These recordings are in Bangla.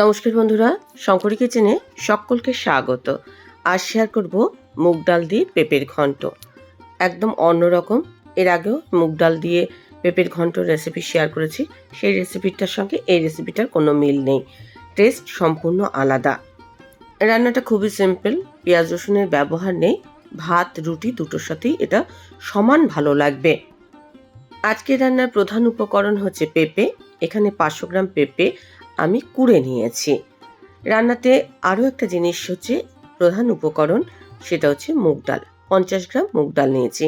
নমস্কার বন্ধুরা, শঙ্করী কিচেনে সকলকে স্বাগত। আজ শেয়ার করব মুগ ডাল দিয়ে পেঁপের ঘন্ট। একদম অন্যরকম, এর আগেও মুগ ডাল দিয়ে পেঁপের ঘন্ট রেসিপি শেয়ার করেছি, সেই রেসিপিটার সঙ্গে এই রেসিপিটার কোনো মিল নেই। টেস্ট সম্পূর্ণ আলাদা। রান্নাটা খুবই সিম্পল পেঁয়াজ রসুনের ব্যবহার নেই, ভাত, রুটি দুটোর সাথেই এটা সমান ভালো লাগবে। আজকের রান্নার প্রধান উপকরণ হচ্ছে পেঁপে, এখানে পাঁচশো গ্রাম পেঁপে আমি কুড়ে নিয়েছি। রান্নাতে আরও একটা জিনিস হচ্ছে প্রধান উপকরণ, সেটা হচ্ছে মুগ ডাল। পঞ্চাশ গ্রাম মুগ ডাল নিয়েছি।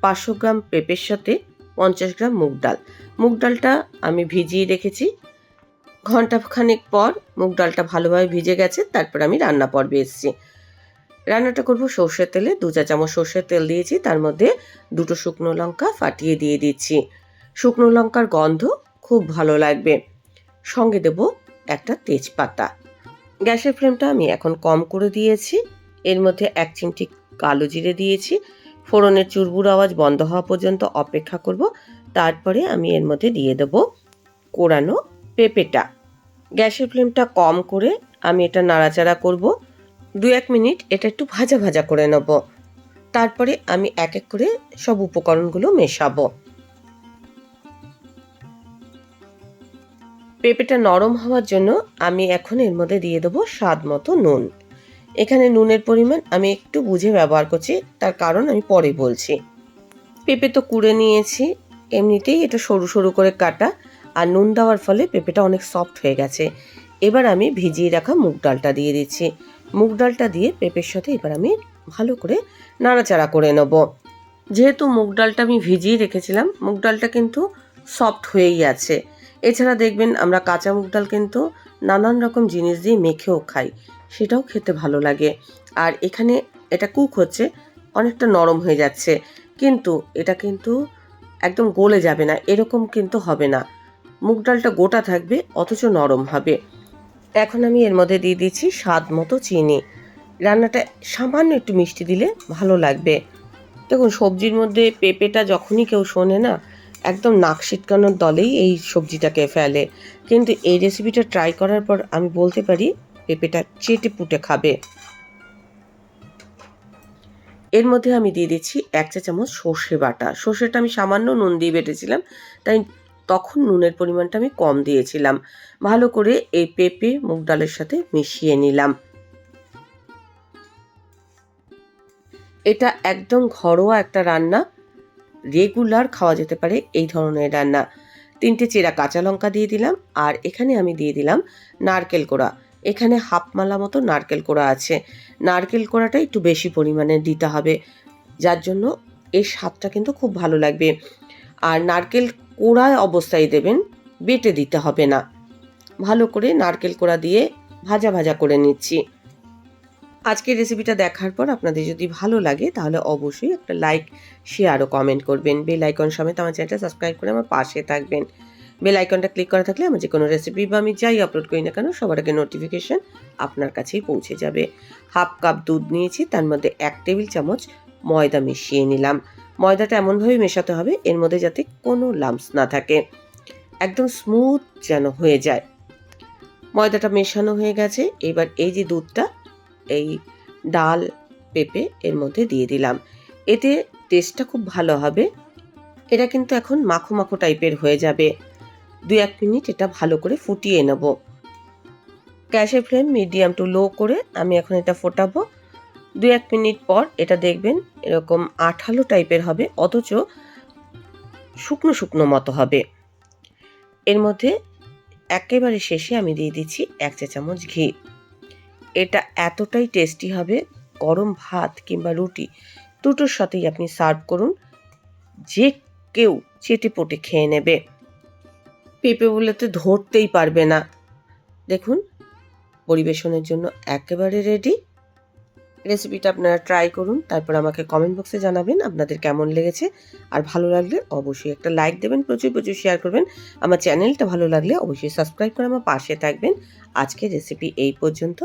পাঁচশো গ্রাম পেঁপের সাথে পঞ্চাশ গ্রাম মুগ ডাল। মুগ ডালটা আমি ভিজিয়ে রেখেছি। ঘণ্টা খানেক পর মুগ ডালটা ভালোভাবে ভিজে গেছে, তারপর আমি রান্না পর্বে এসেছি। রান্নাটা করব সর্ষের তেলে, দু চা চামচ সর্ষের তেল দিয়েছি, তার মধ্যে দুটো শুকনো লঙ্কা ফাটিয়ে দিয়ে দিচ্ছি। শুকনো লঙ্কার গন্ধ খুব ভালো লাগবে। সঙ্গে দেব একটা তেজপাতা। গ্যাসের ফ্লেমটা আমি এখন কম করে দিয়েছি। এর মধ্যে এক চিমটি কালো জিরে দিয়েছি। ফোড়নের চুরবুর আওয়াজ বন্ধ হওয়া পর্যন্ত অপেক্ষা করব। তারপরে আমি এর মধ্যে দিয়ে দেব কোরানো পেঁপেটা। গ্যাসের ফ্লেমটা কম করে আমি এটা নাড়াচাড়া করব। দু এক মিনিট এটা একটু ভাজা ভাজা করে নেব। তারপরে আমি এক এক করে সব উপকরণগুলো মেশাবো। পেঁপেটা নরম হওয়ার জন্য আমি এখন এর মধ্যে দিয়ে দেবো স্বাদ মতো নুন। এখানে নুনের পরিমাণ আমি একটু বুঝে ব্যবহার করছি, তার কারণ আমি পরে বলছি। পেঁপে তো কুড়ে নিয়েছি, এমনিতেই এটা সরু সরু করে কাটা, আর নুন দেওয়ার ফলে পেঁপেটা অনেক সফট হয়ে গেছে। এবার আমি ভিজিয়ে রাখা মুগ ডালটা দিয়ে দিচ্ছি। মুগ ডালটা দিয়ে পেঁপের সাথে এবার আমি ভালো করে নাড়াচাড়া করে নেব। যেহেতু মুগ ডালটা আমি ভিজিয়ে রেখেছিলাম, মুগ ডালটা কিন্তু সফট হয়েই আছে। এছাড়া দেখবেন আমরা কাঁচা মুগ ডাল কিন্তু নানান রকম জিনিস দিয়ে মেখেও খাই, সেটাও খেতে ভালো লাগে। আর এখানে এটা কুক হচ্ছে, অনেকটা নরম হয়ে যাচ্ছে, কিন্তু এটা কিন্তু একদম গলে যাবে না, এরকম কিন্তু হবে না। মুগ ডালটা গোটা থাকবে, অথচ নরম হবে। এখন আমি এর মধ্যে দিয়ে দিচ্ছি স্বাদ মতো চিনি। রান্নাটা সামান্য একটু মিষ্টি দিলে ভালো লাগবে। দেখুন, সবজির মধ্যে পেঁপেটা যখনই কেউ শোনে না একদম নাক সিটকানোর দলেই এই সবজিটাকে ফেলে। কিন্তু এই রেসিপিটা ট্রাই করার পর আমি বলতে পারি, পেঁপেটা চেটে পুটে খাবে। এর মধ্যে আমি দিয়ে দিচ্ছি এক চা চামচ সর্ষে বাটা। সর্ষেটা আমি সামান্য নুন দিয়ে বেটেছিলাম, তাই তখন নুনের পরিমাণটা আমি কম দিয়েছিলাম। ভালো করে এই পেঁপে, মুগ ডালের সাথে মিশিয়ে নিলাম। এটা একদম ঘরোয়া একটা রান্না। রেগুলার খাওয়া যেতে পারে এই ধরনের রান্না। তিনটে চেরা কাঁচা লঙ্কা দিয়ে দিলাম আর এখানে আমি দিয়ে দিলাম নারকেল কোড়া। এখানে হাফ মালা মতো নারকেল কোড়া আছে। নারকেল কোড়াটা একটু বেশি পরিমাণে দিতে হবে, যার জন্য এর স্বাদটা কিন্তু খুব ভালো লাগবে। আর নারকেল কোড়া অবস্থায় দেবেন, বেটে দিতে হবে না। ভালো করে নারকেল কোড়া দিয়ে ভাজা ভাজা করে নিচ্ছি। আজকের রেসিপিটা দেখার পর আপনাদের যদি ভালো লাগে, তাহলে অবশ্যই একটা লাইক শেয়ার ও কমেন্ট করবেন। বেল আইকন সমেত আমার চ্যানেলটা সাবস্ক্রাইব করে আমার পাশে থাকবেন। বেল আইকনটা ক্লিক করা থাকলে আমার যে কোনো রেসিপি বা আমি যাই আপলোড করি না কেন, সবার আগে নোটিফিকেশন আপনার কাছেই পৌঁছে যাবে। হাফ কাপ দুধ নিয়েছি, তার মধ্যে এক টেবিল চামচ ময়দা মিশিয়ে নিলাম। ময়দাটা এমনভাবে মেশাতে হবে, এর মধ্যে যাতে কোনো লাম্পস না থাকে। একদম স্মুথ যেন হয়ে যায়। ময়দাটা মেশানো হয়ে গেছে, এবার এই যে দুধটা এই ডাল পেঁপে এর মধ্যে দিয়ে দিলাম। এতে টেস্টটা খুব ভালো হবে। এটা কিন্তু এখন মাখো মাখো টাইপের হয়ে যাবে। দু এক মিনিট এটা ভালো করে ফুটিয়ে নেব। গ্যাসের ফ্লেম মিডিয়াম টু লো করে আমি এখন এটা ফোটাবো। দু এক মিনিট পর এটা দেখবেন এরকম আঠালো টাইপের হবে, অথচ শুকনো শুকনো মতো হবে। এর মধ্যে একেবারে শেষে আমি দিয়ে দিচ্ছি এক চা চামচ ঘি। এটা এতটাই টেস্টি হবে, গরম ভাত কিংবা রুটি, দুটোর সাথেই আপনি সার্ভ করুন। যে কেউ চেটে পটে খেয়ে নেবে। পেঁপে বলে তো ধরতেই পারবে না। দেখুন, পরিবেশনের জন্য একেবারে রেডি রেসিপিটা আপনারা ট্রাই করুন, তারপর আমাকে কমেন্ট বক্সে জানাবেন আপনাদের কেমন লেগেছে। আর ভালো লাগলে অবশ্যই একটা লাইক দেবেন, প্রচুর প্রচুর শেয়ার করবেন। আমার চ্যানেলটা ভালো লাগলে অবশ্যই সাবস্ক্রাইব করে আমার পাশে থাকবেন। আজকে রেসিপি এই পর্যন্ত।